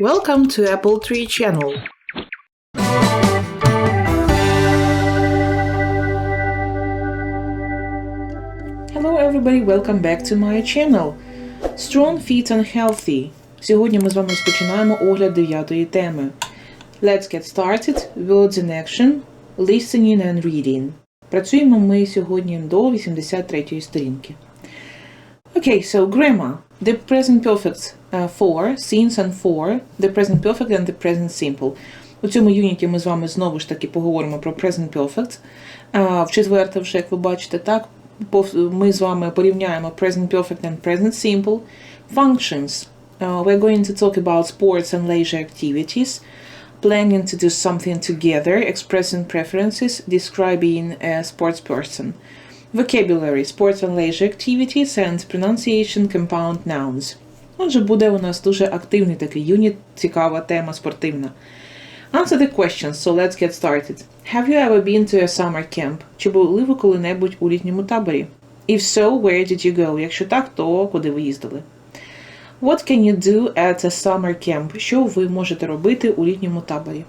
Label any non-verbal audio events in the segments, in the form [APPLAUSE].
Welcome to Apple Tree Channel. Hello everybody, welcome back to my channel. Strong, fit and healthy. Сьогодні ми з вами розпочинаємо огляд дев'ятої теми. Let's get started. Words in action. Listening and reading. Працюємо ми сьогодні до 83 сторінки. Okay, so grammar. The present perfect uh, for, since and for, the present perfect and the present simple. У цьому юніті ми з вами знову ж таки поговоримо про present perfect. А, в четверте, вже, як ви бачите, так, пов- ми з вами порівняємо present perfect and present simple. Functions. Uh, we're going to talk about sports and leisure activities. Planning to do something together, expressing preferences, describing a sports person. Vocabulary, sports and leisure activities and pronunciation compound nouns. Отже, буде у нас дуже активний такий юніт, цікава тема спортивна. Answer the questions, so let's get started. Have you ever been to a summer camp? Чи були ви коли-небудь у літньому таборі? If so, where did you go? Якщо так, то куди ви їздили? What can you do at a summer camp? Що ви можете робити у літньому таборі?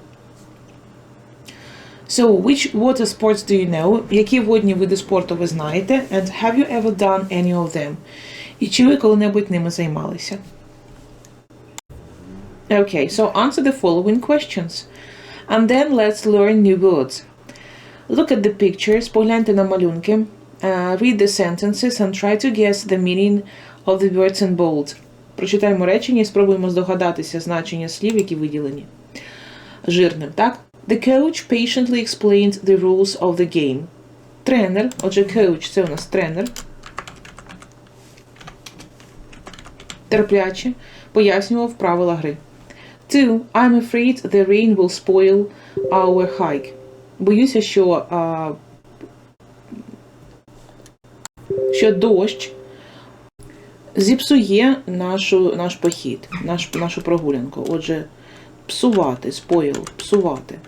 So, which water sports do you know? Які водні види спорту ви знаєте? And have you ever done any of them? І чи ви коли-небудь ними займалися? Okay, so answer the following questions. And then let's learn new words. Look at the pictures, погляньте на малюнки. Uh, read the sentences and try to guess the meaning of the words in bold. Прочитаємо речення і спробуємо здогадатися значення слів, які виділені. Жирним, так? The coach patiently explained the rules of the game. Тренер, отже, coach – це у нас тренер. Терпляче пояснював правила гри. Two, I'm afraid the rain will spoil our hike. Боюся, що, а, що дощ зіпсує нашу, наш похід, наш, нашу прогулянку. Отже, псувати, spoil, псувати.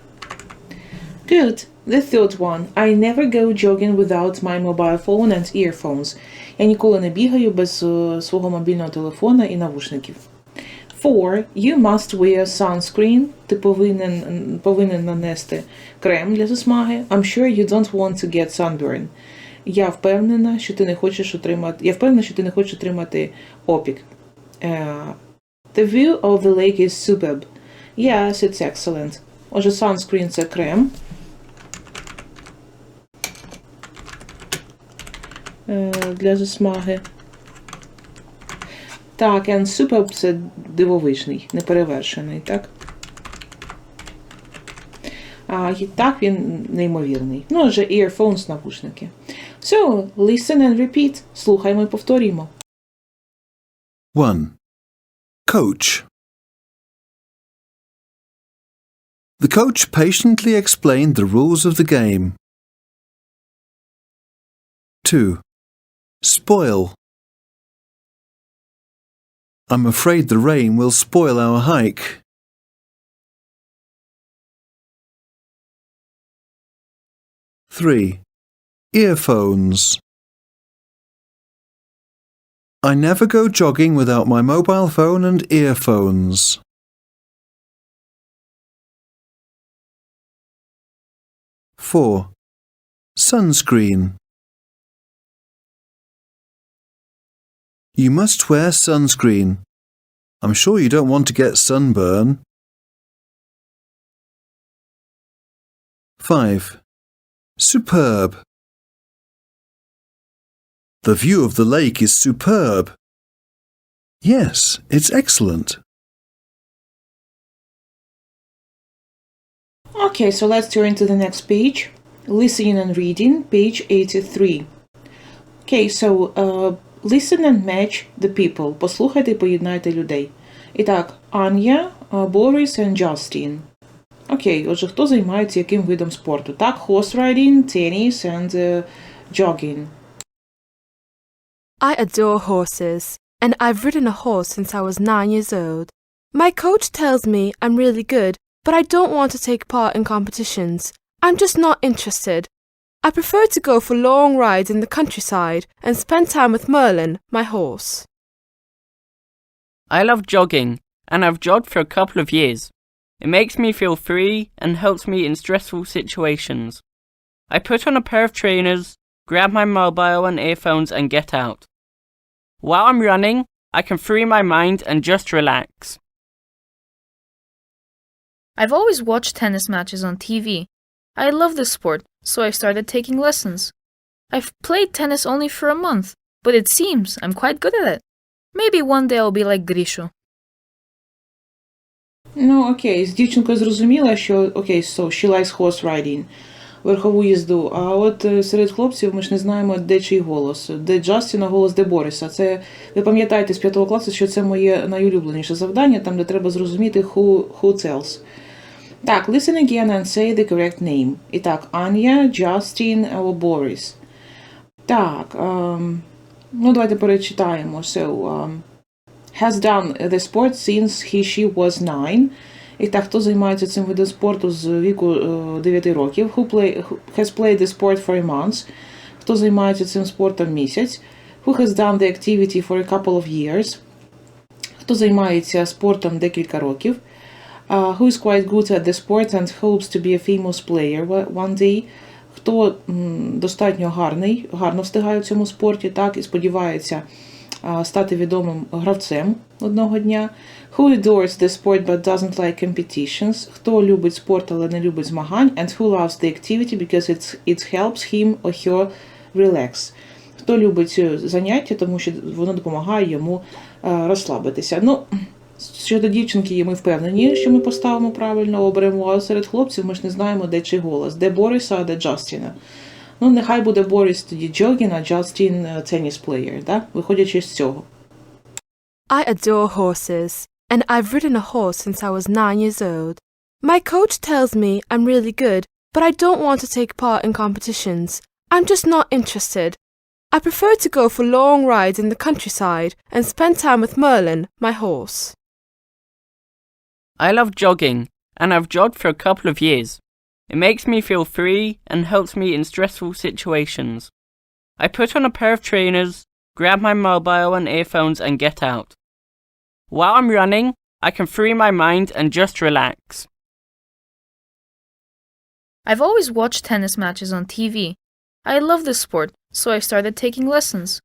Good. The third one. I never go jogging without my mobile phone and earphones. Я ніколи не бігаю без е, свого мобільного телефона і навушників. Four. You must wear sunscreen. Ти повинен, повинен нанести крем для засмаги. I'm sure you don't want to get sunburn. Я впевнена, що ти не хочеш отримати. Я впевнена, що ти не хочеш отримати опік. Е, The view of the lake is superb. Yes, it's excellent. Отже, sunscreen – це крем. Для засмаги. Так, and superb – це дивовижний, неперевершений, так? А і так він неймовірний. Ну, отже, earphones – навушники. So, listen and repeat. Слухаймо і повторюємо. 1. Coach. The coach patiently explained the rules of the game. 2. Spoil. I'm afraid the rain will spoil our hike. 3. Earphones. I never go jogging without my mobile phone and earphones. Four. Sunscreen. You must wear sunscreen. I'm sure you don't want to get sunburn. 5. Superb. The view of the lake is superb. Yes, it's excellent. Okay, so let's turn to the next page. Listening and reading, page 83. Okay, so uh, listen and match the people. Послухайте і поєднайте людей. І так, Anya, uh, Boris and Justin. Окей, отже, хто займається яким видом спорту? Так, horse riding, tennis and uh, jogging. I adore horses, and I've ridden a horse since I was nine years old. My coach tells me I'm really good, but I don't want to take part in competitions. I'm just not interested. I prefer to go for long rides in the countryside and spend time with Merlin, my horse. I love jogging, and I've jogged for a couple of years. It makes me feel free and helps me in stressful situations. I put on a pair of trainers, grab my mobile and earphones, and get out. While I'm running, I can free my mind and just relax. I've always watched tennis matches on TV. I love the sport, so I started taking lessons. I've played tennis only for a month, but it seems I'm quite good at it. Maybe one day I'll be like Grishu. Ну, окей, з дівчинкою зрозуміла, що окей, so she likes horse riding, верхову їзду. А от е, серед хлопців ми ж не знаємо, де чий голос, де Джастіна голос, де Бориса. Це ви пам'ятаєте з п'ятого класу, що це моє найулюбленіше завдання, там де треба зрозуміти who, who tells. Так, listen again and say the correct name. І так, Аня, Джастін або Борис. Так, ем, ну давайте перечитаємо. So, um, has done the sport since he she was nine. І так, хто займається цим видом спорту з віку е, 9 років? Who play, who has played the sport for a month? Хто займається цим спортом місяць? Who has done the activity for a couple of years? Хто займається спортом декілька років? Who is quite good at the sport and hopes to be a famous player one day? Хто достатньо гарний, гарно встигає в цьому спорті, так, і сподівається стати відомим гравцем одного дня. Who adores the sport but doesn't like competitions? Хто любить спорт, але не любить змагань? And who loves the activity because it's, it helps him or her relax? Хто любить е, заняття, тому що воно допомагає йому е, розслабитися. Ну, щодо дівчинки, ми впевнені, що ми поставимо правильно, оберемо, а серед хлопців ми ж не знаємо, де чий голос, де Бориса, а де Джастіна. Ну, нехай буде Борис тоді Джогін, а Джастін е, теніс плеєр, да? виходячи з цього. I adore horses, and I've ridden a horse since I was nine years old. My coach tells me I'm really good, but I don't want to take part in competitions. I'm just not interested. I prefer to go for long rides in the countryside and spend time with Merlin, my horse. I love jogging, and I've jogged for a couple of years. It makes me feel free and helps me in stressful situations. I put on a pair of trainers, grab my mobile and earphones, and get out. While I'm running, I can free my mind and just relax. I've always watched tennis matches on TV. I love the sport, so I started taking lessons.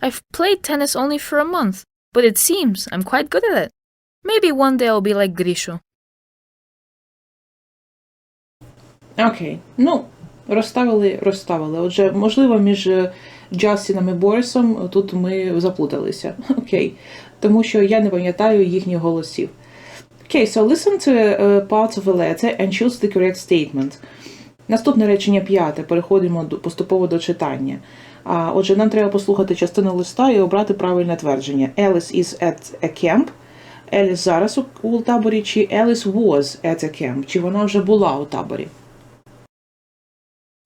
I've played tennis only for a month, but it seems I'm quite good at it. Maybe one day I'll be like Grishu. Окей. Ну, розставили, розставили. Отже, можливо, між е, Джастіном і Борисом тут ми заплуталися. [LAUGHS] Окей. Тому що я не пам'ятаю їхніх голосів. Окей, so listen to uh, parts of a letter and choose the correct statement. Наступне речення п'яте. Переходимо поступово до читання. Отже, нам треба послухати частину листа і обрати правильне твердження. Alice is at a camp. Alice зараз у, у таборі, чи Alice was at a camp, чи вона вже була у таборі.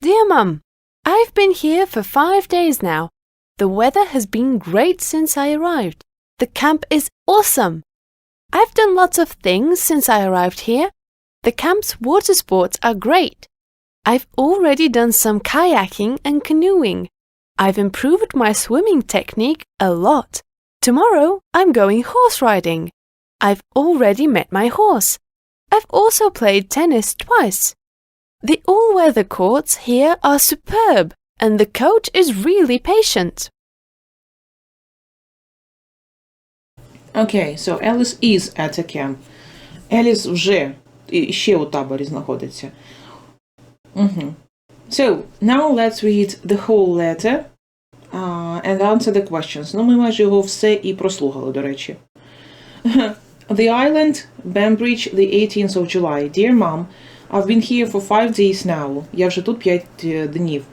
Dear Mum, I've been here for five days now. The weather has been great since I arrived. The camp is awesome. I've done lots of things since I arrived here. The camp's water sports are great. I've already done some kayaking and canoeing. I've improved my swimming technique a lot. Tomorrow I'm going horse riding. I've already met my horse. I've also played tennis twice. The all weather courts here are superb, and the coach is really patient. Окей, so Alice is at a camp. Alice вже і ще у таборі знаходиться. Угу. So, now let's read the whole letter uh, and answer the questions. Ну, ми майже його все і прослухали, до речі. The island, Bambridge, the 18th of July. Dear Mom, I've been here for five days now. Я вже тут п'ять е, днів.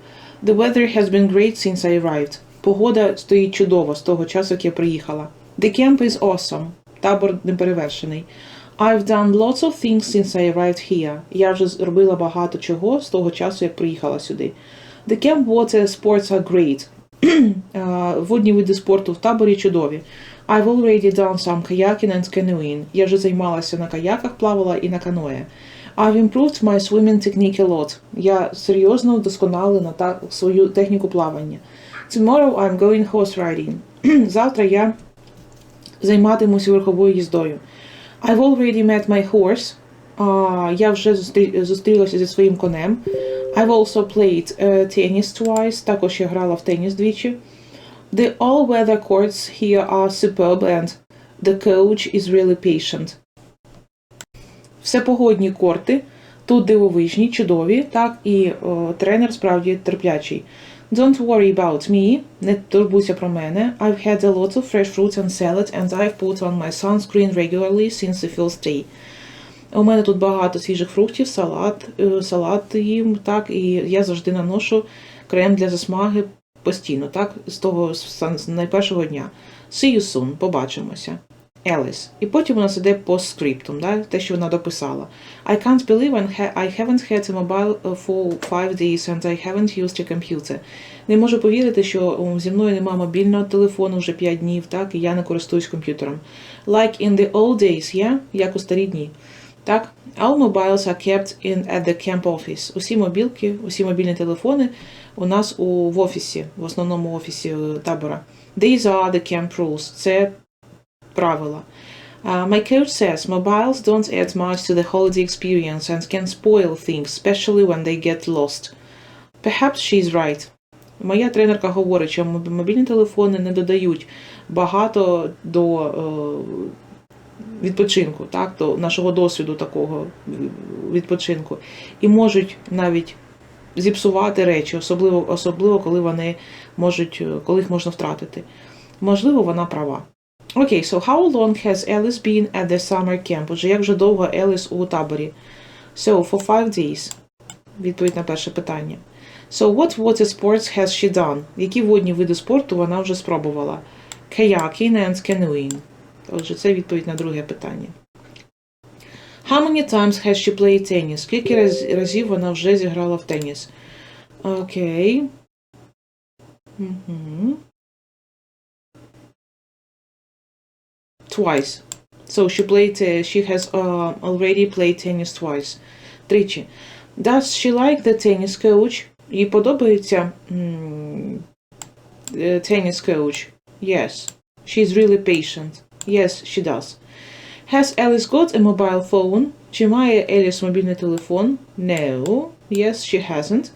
The weather has been great since I arrived. Погода стоїть чудово з того часу, як я приїхала. The camp is awesome. Табор неперевершений. I've done lots of things since I arrived here. Я вже зробила багато чого з того часу, як приїхала сюди. The camp water sports are great. Е, Водні види спорту в таборі чудові. I've already done some kayaking and canoeing. Я вже займалася на каяках, плавала і на каное. I've improved my swimming technique a lot. Я серйозно вдосконалила та свою техніку плавання. Tomorrow I'm going horse riding. [CLEARS THROAT] Завтра я займатимуся верховою їздою. I've already met my horse. А, я вже зустрі... зустрілася зі своїм конем. I've also played uh, tennis twice. Також я грала в теніс двічі. The all-weather courts here are superb and the coach is really patient. Всепогодні корти тут дивовижні, чудові, так і о, тренер справді терплячий. Don't worry about me, не турбуйся про мене. I've had a lot of fresh fruits and salad and I've put on my sunscreen regularly since the first day. У мене тут багато свіжих фруктів, салат, е, салат їм, так, і я завжди наношу крем для засмаги постійно, так, з того з найпершого дня. See you soon, побачимося. Еліс. І потім у нас іде постскриптум, да, те, що вона дописала. I can't believe I haven't had a mobile for five days and I haven't used a computer. Не можу повірити, що зі мною немає мобільного телефону вже 5 днів, так, і я не користуюсь комп'ютером. Like in the old days, yeah? як у старі дні. Так, all mobiles are kept in at the camp office. Усі мобілки, усі мобільні телефони у нас у в офісі, в основному офісі е, табора. These are the camp rules. Це правила. Uh, my coach says mobiles don't add much to the holiday experience and can spoil things, especially when they get lost. Perhaps she's right. Моя тренерка говорить, що мобільні телефони не додають багато до е, відпочинку, так, до нашого досвіду такого е, відпочинку. І можуть навіть зіпсувати речі, особливо, особливо коли вони можуть, е, коли їх можна втратити. Можливо, вона права. Окей, so how long has Alice been at the summer camp? Отже, як вже довго Еліс у таборі? So, for five days. Відповідь на перше питання. So, what water sports has she done? Які водні види спорту вона вже спробувала? Kayaking and canoeing. Отже, це відповідь на друге питання. How many times has she played tennis? Скільки раз, разів вона вже зіграла в теніс? Окей. Угу. Twice. So she played. Uh, she has uh, already played tennis twice. Тричі. Does she like the tennis coach? Їй подобається е, tennis coach? Yes. She's really patient. Yes, she does. Has Alice got a mobile phone? Чи має Еліс мобільний телефон? No. Yes, she hasn't.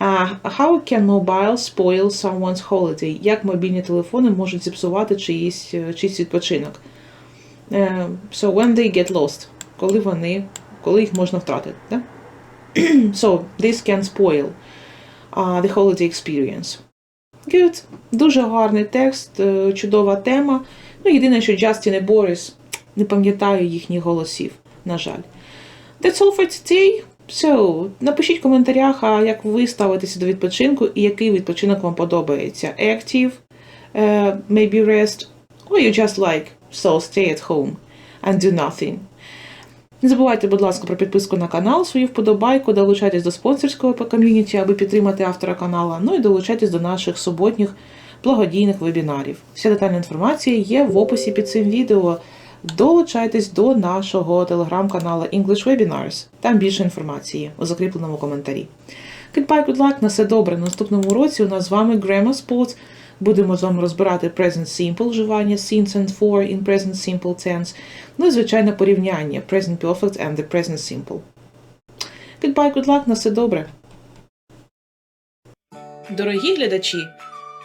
Uh, how can mobile spoil someone's holiday? Як мобільні телефони можуть зіпсувати чиїсь, е, чийсь відпочинок? Е, so when they get lost. Коли вони, коли їх можна втратити. Да? so this can spoil uh, the holiday experience. Good. Дуже гарний текст, е, чудова тема. Ну, єдине, що Джастін і Борис не пам'ятаю їхніх голосів, на жаль. That's all for today. So, напишіть в коментарях, а як ви ставитеся до відпочинку і який відпочинок вам подобається. Active, uh, maybe rest, or you just like, so stay at home and do nothing. Не забувайте, будь ласка, про підписку на канал, свою вподобайку, долучайтесь до спонсорського ком'юніті, аби підтримати автора канала, ну і долучайтесь до наших суботніх благодійних вебінарів. Вся детальна інформація є в описі під цим відео. Долучайтесь до нашого телеграм-каналу English Webinars. Там більше інформації у закріпленому коментарі. Goodbye, good luck, на все добре. На наступному році у нас з вами Grammar Spot. Будемо з вами розбирати Present Simple, вживання since and for in Present Simple Tense. Ну і звичайно порівняння Present Perfect and the Present Simple. Goodbye, good luck, на все добре. Дорогі глядачі,